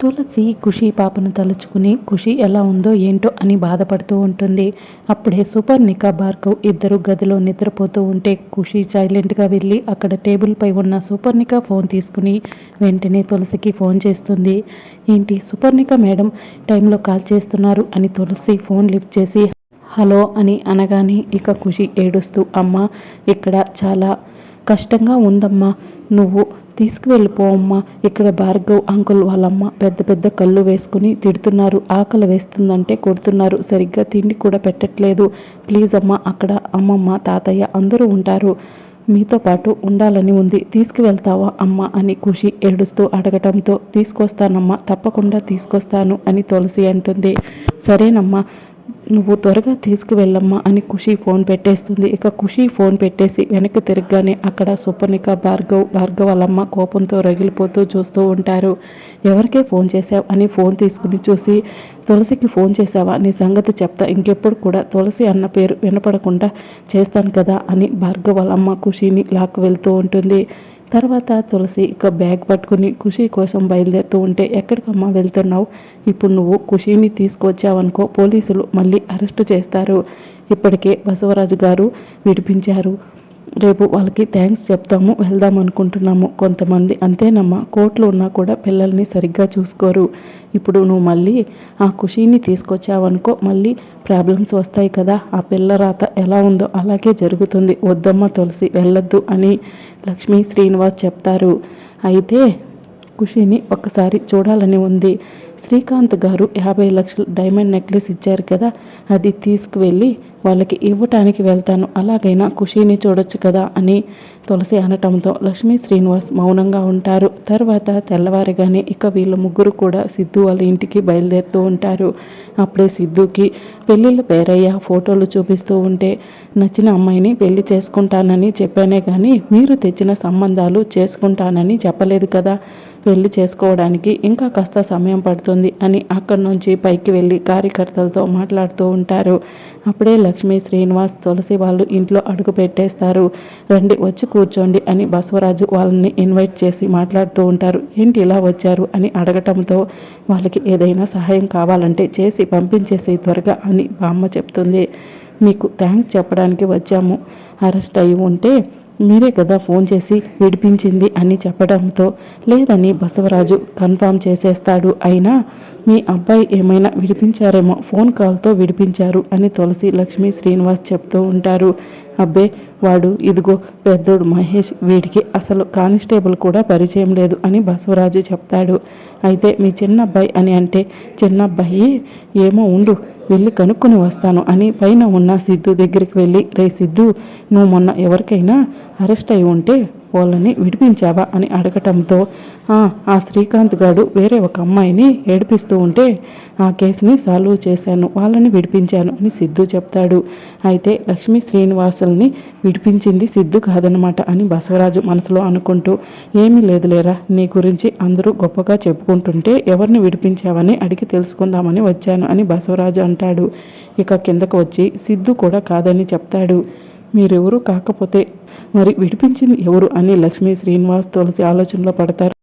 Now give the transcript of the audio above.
తులసి ఖుషి పాపను తలుచుకుని ఖుషి ఎలా ఉందో ఏంటో అని బాధపడుతూ ఉంటుంది. అప్పుడే సుపర్ణిక భార్గవ్ ఇద్దరు గదిలో నిద్రపోతూ ఉంటే ఖుషి సైలెంట్గా వెళ్ళి అక్కడ టేబుల్పై ఉన్న సూపర్నిక ఫోన్ తీసుకుని వెంటనే తులసికి ఫోన్ చేస్తుంది. ఏంటి సూపర్నిక మేడం టైంలో కాల్ చేస్తున్నారు అని తులసి ఫోన్ లిఫ్ట్ చేసి హలో అని అనగానే ఇక ఖుషి ఏడుస్తూ అమ్మ ఇక్కడ చాలా కష్టంగా ఉందమ్మా నువ్వు తీసుకువెళ్ళిపో అమ్మ. ఇక్కడ భార్గవ్ అంకుల్ వాళ్ళమ్మ పెద్ద పెద్ద కళ్ళు వేసుకుని తిడుతున్నారు. ఆకలి వేస్తుందంటే కొడుతున్నారు. సరిగ్గా తిండి కూడా పెట్టట్లేదు. ప్లీజ్ అమ్మా అక్కడ అమ్మమ్మ తాతయ్య అందరూ ఉంటారు. మీతో పాటు ఉండాలని ఉంది. తీసుకువెళ్తావా అమ్మ అని ఖుషి ఏడుస్తూ అడగటంతో తీసుకొస్తానమ్మా తప్పకుండా తీసుకొస్తాను అని తులసి అంటుంది. సరేనమ్మా నువ్వు త్వరగా తీసుకువెళ్ళమ్మా అని ఖుషి ఫోన్ పెట్టేస్తుంది. ఇక ఖుషి ఫోన్ పెట్టేసి వెనక్కి తిరగగానే అక్కడ సుపర్ణిక భార్గవ్ భార్గవ్ వాళ్ళమ్మ కోపంతో రగిలిపోతూ చూస్తూ ఉంటారు. ఎవరికే ఫోన్ చేశావు అని ఫోన్ తీసుకుని చూసి తులసికి ఫోన్ చేశావా? నీ సంగతి చెప్తా. ఇంకెప్పుడు కూడా తులసి అన్న పేరు వినపడకుండా చేస్తాను కదా అని భార్గవ్ వాళ్ళమ్మ ఖుషిని లాక్కు వెళ్తూ ఉంటుంది. తర్వాత తులసి ఇక బ్యాగ్ పట్టుకుని ఖుషి కోసం బయలుదేరుతూ ఉంటే ఎక్కడికమ్మా వెళ్తున్నావు? ఇప్పుడు నువ్వు ఖుషీని తీసుకొచ్చావనుకో పోలీసులు మళ్ళీ అరెస్టు చేస్తారు. ఇప్పటికే బసవరాజు గారు విడిపించారు. రేపు వాళ్ళకి థ్యాంక్స్ చెప్తాము వెళ్దాం అనుకుంటున్నాము కొంతమంది. అంతేనమ్మా కోర్టులో ఉన్నా కూడా పిల్లల్ని సరిగ్గా చూసుకోరు. ఇప్పుడు నువ్వు మళ్ళీ ఆ ఖుషీని తీసుకొచ్చావనుకో మళ్ళీ ప్రాబ్లమ్స్ వస్తాయి కదా. ఆ పిల్ల రాత ఎలా ఉందో అలాగే జరుగుతుంది. వద్దమ్మ తులసి వెళ్ళొద్దు అని లక్ష్మీ శ్రీనివాస్ చెప్తారు. అయితే ఖుషిని ఒక్కసారి చూడాలని ఉంది. శ్రీకాంత్ గారు యాభై లక్షల డైమండ్ నెక్లెస్ ఇచ్చారు కదా అది తీసుకువెళ్ళి వాళ్ళకి ఇవ్వటానికి వెళ్తాను. అలాగైనా ఖుషీని చూడొచ్చు కదా అని తులసి అనటంతో లక్ష్మీ శ్రీనివాస్ మౌనంగా ఉంటారు. తర్వాత తెల్లవారిగానే ఇక వీళ్ళ ముగ్గురు కూడా సిద్ధు వాళ్ళ ఇంటికి బయలుదేరుతూ ఉంటారు. అప్పుడే సిద్ధుకి పెళ్ళిళ్ళ పేరయ్య ఫోటోలు చూపిస్తూ ఉంటే నచ్చిన అమ్మాయిని పెళ్ళి చేసుకుంటానని చెప్పానే కానీ మీరు తెచ్చిన సంబంధాలు చేసుకుంటానని చెప్పలేదు కదా. పెళ్ళి చేసుకోవడానికి ఇంకా కాస్త సమయం పడుతుంది అని అక్కడి నుంచి పైకి వెళ్ళి కార్యకర్తలతో మాట్లాడుతూ ఉంటారు. అప్పుడే లక్ష్మీ శ్రీనివాస్ తులసి వాళ్ళు ఇంట్లో అడుగు పెట్టేస్తారు. రండి వచ్చి కూర్చోండి అని బసవరాజు వాళ్ళని ఇన్వైట్ చేసి మాట్లాడుతూ ఉంటారు. ఏంటి ఇలా వచ్చారు? అని అడగటంతో వాళ్ళకి ఏదైనా సహాయం కావాలంటే చేసి పంపించేసి త్వరగా అని బామ్మ చెప్తుంది. మీకు థ్యాంక్స్ చెప్పడానికి వచ్చాము. అరెస్ట్ అయి ఉంటే మీరే కదా ఫోన్ చేసి విడిపించింది అని చెప్పడంతో లేదని బసవరాజు కన్ఫామ్ చేసేస్తాడు. అయినా మీ అబ్బాయి ఏమైనా విడిపించారేమో ఫోన్ కాల్తో విడిపించారు అని తులసి లక్ష్మి శ్రీనివాస్ చెప్తూ ఉంటారు. అబ్బే వాడు ఇదిగో పెద్దోడు మహేష్ వీడికి అసలు కానిస్టేబుల్ కూడా పరిచయం లేదు అని బసవరాజు చెప్తాడు. అయితే మీ చిన్న అబ్బాయి అని అంటే చిన్న అబ్బాయి ఏమో ఉండు వెళ్ళి కనుక్కొని వస్తాను అని పైన ఉన్న సిద్ధు దగ్గరికి వెళ్ళి రే సిద్ధు నువ్వు మొన్న ఎవరికైనా అరెస్ట్ అయి ఉంటే వాళ్ళని విడిపించావా అని అడగటంతో ఆ శ్రీకాంత్ గారు వేరే ఒక అమ్మాయిని ఏడిపిస్తూ ఉంటే ఆ కేసుని సాల్వ్ చేశాను వాళ్ళని విడిపించాను అని సిద్ధు చెప్తాడు. అయితే లక్ష్మీ శ్రీనివాసుల్ని విడిపించింది సిద్ధు కాదనమాట అని బసవరాజు మనసులో అనుకుంటూ ఏమీ లేదులేరా నీ గురించి అందరూ గొప్పగా చెప్పుకుంటుంటే ఎవరిని విడిపించావని అడిగి తెలుసుకుందామని వచ్చాను అని బసవరాజు అంటాడు. ఇక కిందకు వచ్చి సిద్ధు కూడా కాదని చెప్తాడు. మీరెవరూ కాకపోతే మరి విడిపించింది ఎవరు అని లక్ష్మీ శ్రీనివాస్ తులసి ఆలోచనలో పడతారు.